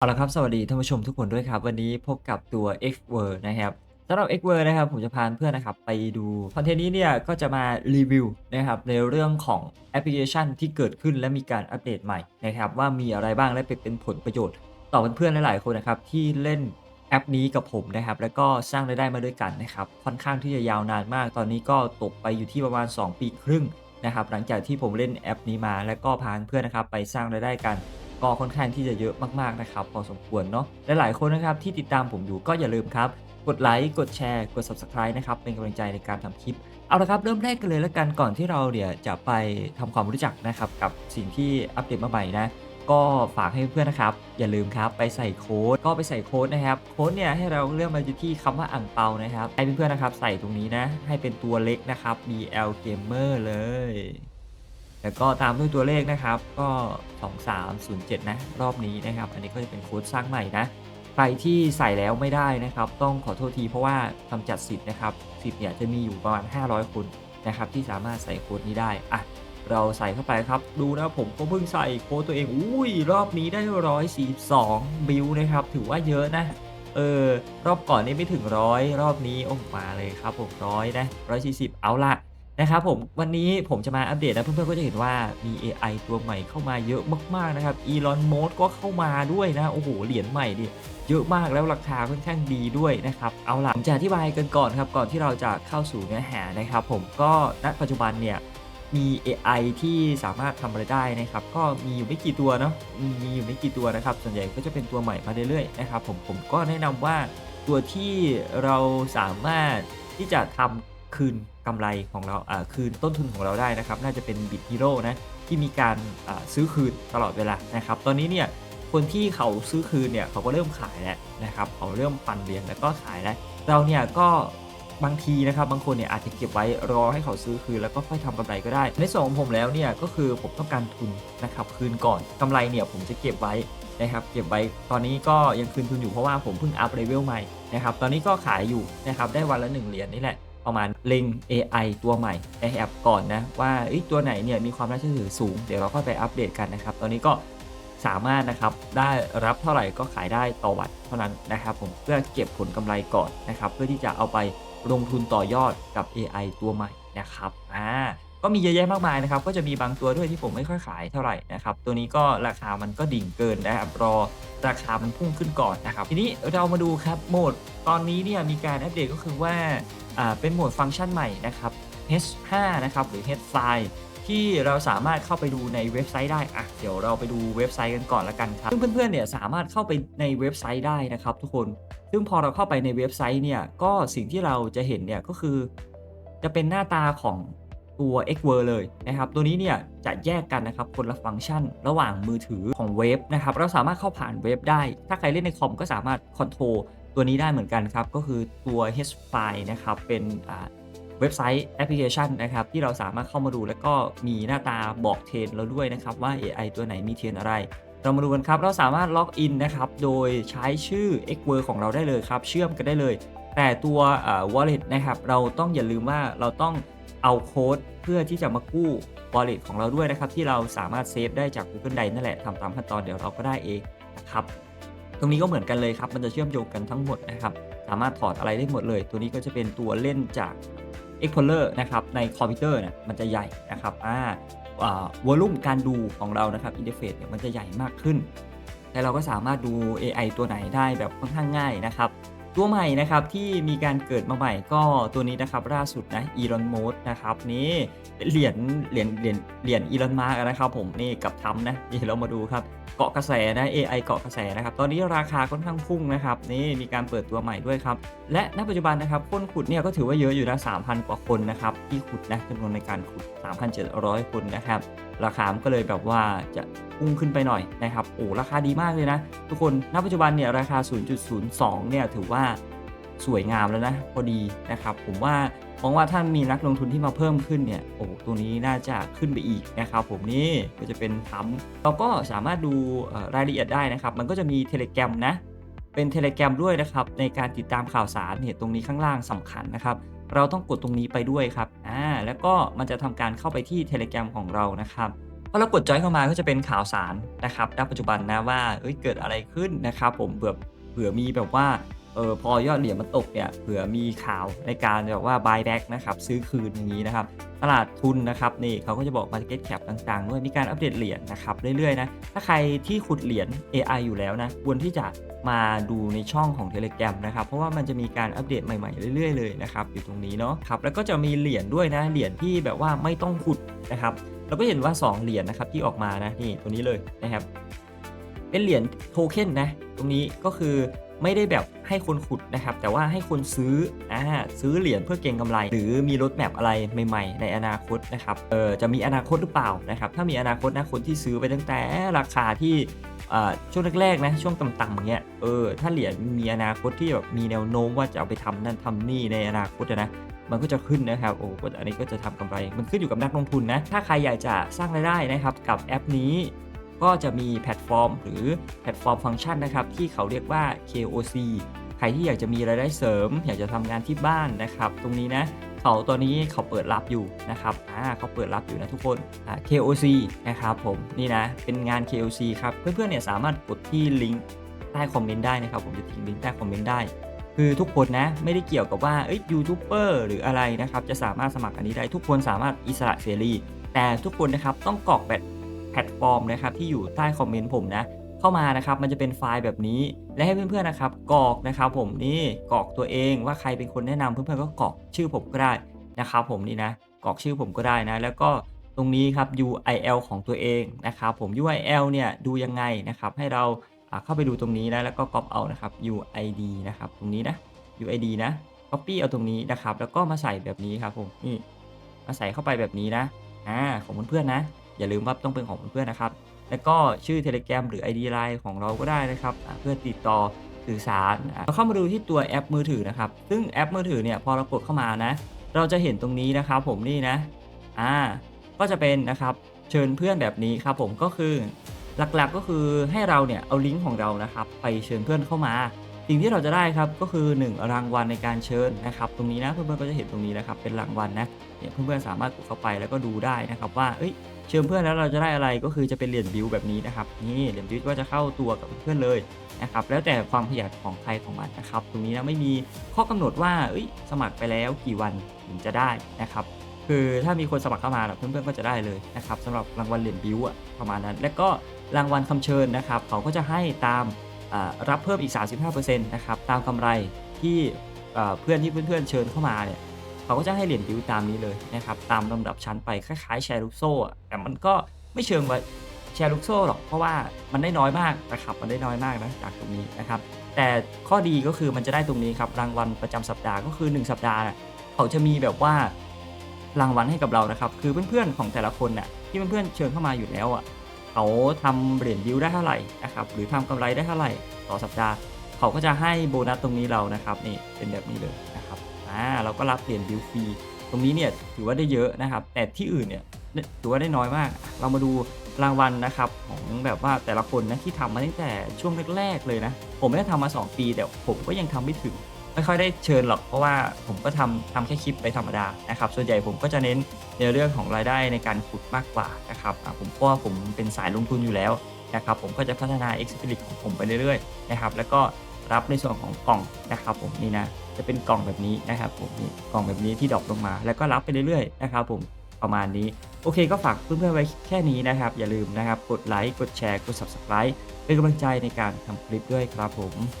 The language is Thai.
เอาละครับสวัสดีท่านผู้ชมทุกคนด้วยครับ วันนี้พบกับตัว X Word นะครับสำหรับ X Word นะครับผมจะพาเพื่อนนะครับไปดูคอนเทนต์นี้เนี่ยก็จะมารีวิวนะครับในเรื่องของแอปพลิเคชันที่เกิดขึ้นและมีการอัปเดตใหม่นะครับว่ามีอะไรบ้างและเป็นผลประโยชน์ ต่อเพื่อนๆหลายๆคนนะครับที่เล่นแอปนี้กับผมนะครับแล้วก็สร้างรายได้มาด้วยกันนะครับค่อนข้างที่จะยาวนานมาก ตอนนี้ก็ตกไปอยู่ที่ประมาณ 2 ปีครึ่งนะครับหลังจากที่ผมเล่นแอปนี้มา แล้วก็พาเพื่อนนะครับไปสร้างรายได้กัน ก็ค่อนข้างที่จะเยอะมากๆนะครับพอสมควรเนาะและหลายคนนะครับที่ติดตามผมอยู่ก็อย่าลืมครับ กดไลค์กดแชร์กด Subscribe นะครับเป็นกำลังใจในการทำคลิปเอาละครับเริ่มแรกกันเลยแล้วกันก่อนที่เราเนี่ยวจะไปทำความรู้จักนะครับกับสิ่งที่อัปเดตมาใหม่นะก็ฝากให้เพื่อนนะครับ อย่าลืมครับไปใส่โค้ดก็ไปใส่โค้ดนะครับโค้ดเนี่ยให้เราเลือกมาที่คำว่าอ่างเปานะครับให้เพื่อนๆนะครับใส่ตรงนี้นะให้เป็นตัวเล็กนะครับ BL Gamer เลย แล้วก็ตามด้วยตัวเลขนะครับก็ 2307 นะ รอบนี้นะครับ อันนี้ก็จะเป็นโค้ดสร้างใหม่นะ ใครที่ใส่แล้วไม่ได้นะครับ ต้องขอโทษทีเพราะว่าทำจัดสิทธิ์นะครับสิทธิ์เนี่ยจะมีอยู่ประมาณ 500 คนนะครับ ที่สามารถใส่โค้ดนี้ได้อะเราใส่เข้าไปครับ ดูนะผมก็เพิ่งใส่โค้ดตัวเอง อุ้ย รอบนี้ได้ 142 บิลนะครับ ถือว่าเยอะนะ เออ รอบก่อนนี่ไม่ถึงร้อยรอบนี้โอ้มาเลยครับผมร้อยนะ140 เอาละ นะครับผมวันนี้ผมจะมาอัปเดตนะเพื่อนๆก็จะเห็นว่ามี AI ตัวใหม่เข้ามาเยอะมากๆนะครับ Elon Musk ก็เข้ามาด้วยนะโอ้โหเหรียญใหม่ดิเยอะมากแล้วราคาค่อนข้างดีด้วยนะครับเอาล่ะผมจะอธิบายกันก่อนครับก่อนที่เราจะเข้าสู่เนื้อหานะครับ ผมก็ณปัจจุบันเนี่ยมี AI ที่สามารถทำอะไรได้นะครับ ก็มีอยู่ไม่กี่ตัวเนาะมีอยู่ไม่กี่ตัวนะครับ ส่วนใหญ่ก็จะเป็นตัวใหม่มาเรื่อยๆนะครับผมผมก็แนะนำว่าตัวที่เราสามารถที่จะทำ คืนกำไรของเราคืนต้นทุนของเราได้นะครับ น่าจะเป็น Bit Hero นะที่มีการซื้อคืนตลอดเวลานะครับ ตอนนี้เนี่ยคนที่เขาซื้อคืนเนี่ยเขาก็เริ่มขายแล้วนะครับ เขาเริ่มปันเหรียญแล้วก็ขายแล้ว เราเนี่ยก็บางทีนะครับบางคนเนี่ยอาจจะเก็บไว้รอให้เขาซื้อคืนแล้วก็ค่อยทำกำไรก็ได้ ในส่วนของผมแล้วเนี่ยก็คือผมต้องการทุนนะครับคืนก่อนกำไรเนี่ยผมจะเก็บไว้นะครับเก็บไว้ตอนนี้ก็ยังคืนทุนอยู่เพราะว่าผมเพิ่งอัพเลเวลใหม่นะครับตอนนี้ก็ขายอยู่นะครับได้วันละ1เหรียญนี่แหละ ประมาณเล็ง AI ตัวใหม่ในแอปก่อนนะ ว่าตัวไหนเนี่ยมีความน่าเชื่อถือสูง เดี๋ยวเราก็ไปอัปเดตกันนะครับ ตอนนี้ก็สามารถนะครับได้รับเท่าไหร่ก็ขายได้ต่อวันเท่านั้นนะครับผมเพื่อเก็บผลกำไรก่อนนะครับ เพื่อที่จะเอาไปลงทุนต่อยอดกับ AI ตัวใหม่นะครับอ่า ก็มีเยอะแยะมากมายนะครับ ก็จะมีบางตัวด้วยที่ผมไม่ค่อยขายเท่าไหร่นะครับ ตัวนี้ก็ราคามันก็ดิ่งเกินนะครับรอราคามันพุ่งขึ้นก่อนนะครับ ทีนี้เรามาดูครับโหมดตอนนี้เนี่ยมีการอัปเดตก็คือว่าอ่าเป็นโหมดฟังก์ชันใหม่นะครับ H5 นะครับหรือ H5 ที่เราสามารถเข้าไปดูในเว็บไซต์ได้อะเดี๋ยวเราไปดูเว็บไซต์กันก่อนละกันครับ ซึ่งเพื่อนๆเนี่ยสามารถเข้าไปในเว็บไซต์ได้นะครับ ทุกคน ซึ่งพอเราเข้าไปในเว็บไซต์เนี่ยก็สิ่งที่เราจะเห็นเนี่ยก็คือ จะเป็นหน้าตาของ ตัว x w o r เลยนะครับตัวนี้เนี่ยจะแยกกันนะครับคนละฟังก์ชันระหว่างมือถือของเว็บนะครับเราสามารถเข้าผ่านเว็บได้ ถ้าใครเล่นในคอมก็สามารถคอนโทรลตัวนี้ได้เหมือนกันครับ ก็คือตัว h f i นะครับเป็นเว็บไซต์แอปพลิเคชันนะครับที่เราสามารถเข้ามาดูแล้วก็มีหน้าตาบอกเทรนเราด้วยนะครับว่า AI ตัวไหนมีเทรนอะไร เรามาดูกันครับเราสามารถล็อกอินนะครับโดยใช้ชื่อ x w o r ของเราได้เลยครับเชื่อมกันได้เลย แต่ตัว wallet นะครับเราต้องอย่าลืมว่าเราต้อง เอาโค้ดเพื่อที่จะมากู้ wallet ของเราด้วยนะครับ ที่เราสามารถเซฟได้จาก Google Drive นั่นแหละทำตามขั้นตอนเดี๋ยวเราก็ได้เองนะครับ ตรงนี้ก็เหมือนกันเลยครับ มันจะเชื่อมโยงกันทั้งหมดนะครับ สามารถถอดอะไรได้หมดเลย ตัวนี้ก็จะเป็นตัวเล่นจาก Explorer นะครับ ในคอมพิวเตอร์นี่ยมันจะใหญ่นะครับอ่าอ่าวอลลุ่มการดูของเรานะครับอินเทอร์เฟซเนี่ยมันจะใหญ่มากขึ้น แต่เราก็สามารถดู AI ตัวไหนได้แบบค่อนข้างง่ายนะครับ ตัวใหม่นะครับที่มีการเกิดมาใหม่ก็ตัวนี้นะครับล่าสุดนะอีลอนม s สนะครับนี่เหรียญเหรียญเหรียญเหรียญอีลอนมาร์กนะครับผมนี่กับทำนะนี่เรามาดูครับเกาะกระแสนะ AI เกาะกระแสนะครับ ตอนนี้ราคาค่อนข้างพุ่งนะครับนี่มีการเปิดตัวใหม่ด้วยครับ และณปัจจุบันนะครับคนขุดเนี่ยก็ถือว่าเยอะอยู่นะ3,000 กว่าคนนะครับที่ขุดนะจำนวนในการขุด 3,700 คนนะครับ ราคาก็เลยแบบว่าจะ พุ่งขึ้นไปหน่อยนะครับโอ้ราคาดีมากเลยนะ ทุกคนณปัจจุบันเนี่ยราคา 0.02 เนี่ยถือว่าสวยงามแล้วนะพอดีนะครับ ผมว่ามองว่าถ้ามีนักลงทุนที่มาเพิ่มขึ้นเนี่ยโอ้ตัวนี้น่าจะขึ้นไปอีกนะครับผมนี่ก็จะเป็นทำเราก็สามารถดูรายละเอียดได้นะครับ มันก็จะมีเทเล gram นะเป็นเทเล gram ด้วยนะครับ ในการติดตามข่าวสารเนี่ยตรงนี้ข้างล่างสำคัญนะครับ เราต้องกดตรงนี้ไปด้วยครับอ่าแล้วก็มันจะทำการเข้าไปที่ Telegram ของเรานะครับ พอเรากดจอยเข้ามาก็จะเป็นข่าวสารนะครับณปัจจุบันนะว่าเอ้ยเกิดอะไรขึ้นนะครับ ผมเผื่อเผื่อมีแบบว่าเออพอยอดเหรียญมันตกเนี่ยเผื่อมีข่าวในการแบบว่า buy back นะครับซื้อคืนอย่างนี้นะครับ ตลาดทุนนะครับนี่เขาก็จะบอก market cap ต่างๆด้วยมีการอัปเดตเหรียญนะครับเรื่อยๆนะถ้าใครที่ขุดเหรียญ AI อยู่แล้วนะควรที่จะมาดูในช่องของ Telegram นะครับ เพราะว่ามันจะมีการอัปเดตใหม่ๆเรื่อยๆเลยนะครับอยู่ตรงนี้เนาะครับแล้วก็จะมีเหรียญด้วยนะเหรียญที่แบบว่าไม่ต้องขุดนะครับ เราก็เห็นว่า 2 เหรียญนะครับที่ออกมานะนี่ตัวนี้เลยนะครับ เป็นเหรียญโทเค็นนะ ตรงนี้ก็คือไม่ได้แบบให้คนขุดนะครับ แต่ว่าให้คนซื้ออ่าซื้อเหรียญเพื่อเก็งกำไร หรือมีรถแมพอะไรใหม่ ๆ ในอนาคตนะครับเออจะมีอนาคตหรือเปล่านะครับ ถ้ามีอนาคตนะคนที่ซื้อไปตั้งแต่ราคาที่อ่าช่วงแรกๆนะช่วงต่ำๆอย่างเงี้ยเออถ้าเหรียญมีอนาคตที่แบบมีแนวโน้มว่าจะเอาไปทำนั่นทำนี่ในอนาคตนะ มันก็จะขึ้นนะครับโอ้ก็อันนี้ก็จะทำกำไร มันขึ้นอยู่กับนักลงทุนนะ ถ้าใครอยากจะสร้างรายได้นะครับกับแอปนี้ก็จะมีแพลตฟอร์ม หรือแพลตฟอร์มฟังก์ชันนะครับที่เขาเรียกว่า KOC ใครที่อยากจะมีรายได้เสริม อยากจะทำงานที่บ้านนะครับตรงนี้นะเขาตัวนี้เขาเปิดรับอยู่นะครับอ่าเขาเปิดรับอยู่นะทุกคนอ่า KOC นะครับผมนี่นะเป็นงาน KOC ครับเพื่อนๆเนี่ยสามารถกดที่ลิงก์ใต้คอมเมนต์ได้นะครับผมจะทิ้งลิงก์ใต้คอมเมนต์ได้ คือทุกคนนะไม่ได้เกี่ยวกับว่าเอ้ยยูทูบเบอร์หรืออะไรนะครับจะสามารถสมัครอันนี้ได้ทุกคนสามารถอิสระเสรีแต่ทุกคนนะครับต้องกรอกแบบแพลตฟอร์มนะครับที่อยู่ใต้คอมเมนต์ผมนะเข้ามานะครับมันจะเป็นไฟล์แบบนี้และให้เพื่อนๆนะครับกรอกนะครับผมนี่กรอกตัวเองว่าใครเป็นคนแนะนำเพื่อนๆก็กรอกชื่อผมก็ได้นะครับผมนี่นะกรอกชื่อผมก็ได้นะ แล้วก็ตรงนี้ครับ UIL ของตัวเองนะครับผม UIL เนี่ยดูยังไงนะครับให้เรา เข้าไปดูตรงนี้นะแล้วก็ก๊อปเอานะครับ UID นะครับตรงนี้นะ UID นะ Copy เอาตรงนี้นะครับ แล้วก็มาใส่แบบนี้ครับผมนี่มาใส่เข้าไปแบบนี้นะอ่าของเพื่อนๆนะ อย่าลืมว่าต้องเป็นของเพื่อนๆนะครับ แล้วก็ชื่อ Telegram หรือ ID Line ของเราก็ได้นะครับเพื่อติดต่อสื่อสารอ่าเราเข้ามาดูที่ตัวแอปมือถือนะครับ ซึ่งแอปมือถือเนี่ยพอเรากดเข้ามานะ เราจะเห็นตรงนี้นะครับผมนี่นะอ่าก็จะเป็นนะครับเชิญเพื่อนแบบนี้ครับผมก็คือ หลักๆก็คือให้เราเนี่ยเอาลิงก์ของเรานะครับไปเชิญเพื่อนเข้ามา สิ่งที่เราจะได้ครับก็คือ 1 รางวัลในการเชิญนะครับตรงนี้นะเพื่อนๆก็จะเห็นตรงนี้นะครับเป็นรางวัลนะเนี่ยเพื่อนๆสามารถกดเข้าไปแล้วก็ดูได้นะครับว่าเอ้ยเชิญเพื่อนแล้วเราจะได้อะไรก็คือจะเป็นเหรียญบิวแบบนี้นะครับนี่เหรียญบิวก็จะเข้าตัวกับเพื่อนเลยนะครับแล้วแต่ความขยันของใครของมันนะครับตรงนี้นะไม่มีข้อกำหนดว่าเอ้ยสมัครไปแล้วกี่วันถึงจะได้นะครับ คือถ้ามีคนสมัครเข้ามาเพื่อนๆก็จะได้เลยนะครับสำหรับรางวัลเหรียญบิวอะประมาณนั้น และก็รางวัลคำเชิญนะครับเขาก็จะให้ตามรับเพิ่มอีก 35%นะครับตามกำไรที่เพื่อนที่เพื่อนๆเชิญเข้ามาเนี่ยเขาก็จะให้เหรียญบิวตามนี้เลยนะครับตามลำดับชั้นไปคล้ายๆแชร์ลูกโซ่แต่มันก็ไม่เชิงว่าแชร์ลูกโซ่หรอกเพราะว่ามันได้น้อยมากนะครับมันได้น้อยมากนะจากตรงนี้นะครับแต่ข้อดีก็คือมันจะได้ตรงนี้ครับรางวัลประจำสัปดาห์ก็คือ 1 สัปดาห์เขาจะมีแบบว่า รางวัลให้กับเรานะครับ คือเพื่อนๆของแต่ละคนน่ะที่เพื่อนๆเชิญเข้ามาอยู่แล้วอะเขาทำเหรียญดิวได้เท่าไหร่นะครับหรือทำกำไรได้เท่าไหร่ต่อสัปดาห์ เขาก็จะให้โบนัสตรงนี้เรานะครับนี่เป็นแบบนี้เลยนะครับอ่าเราก็รับเหรียญดิวฟรีตรงนี้เนี่ยถือว่าได้เยอะนะครับ แต่ที่อื่นเนี่ยถือว่าได้น้อยมาก เรามาดูรางวัลนะครับของแบบว่าแต่ละคนนะที่ทำมาตั้งแต่ช่วงแรกๆเลยนะ ผมไม่ได้ทำมา 2 ปีแต่ผมก็ยังทำไม่ถึง ไม่ค่อยได้เชิญหรอกเพราะว่าผมก็ทำทำแค่คลิปไปธรรมดานะครับส่วนใหญ่ผมก็จะเน้นในเรื่องของรายได้ในการขุดมากกว่านะครับผมเพราะว่าผมเป็นสายลงทุนอยู่แล้วนะครับผมก็จะพัฒนา e x p e r i t ของผมไปเรื่อยๆนะครับแล้วก็รับในส่วนของกล่องนะครับผมนี่นะจะเป็นกล่องแบบนี้นะครับผมนี่กล่องแบบนี้ที่ดรอปลงมา แล้วก็รับไปเรื่อยๆนะครับผมประมาณนี้ โอเคก็ฝากเพื่อนๆไว้แค่นี้นะครับ อย่าลืมนะครับ กดไลค์กดแชร์กด subscribe เป็นกำลังใจในการทำคลิปด้วยครับผม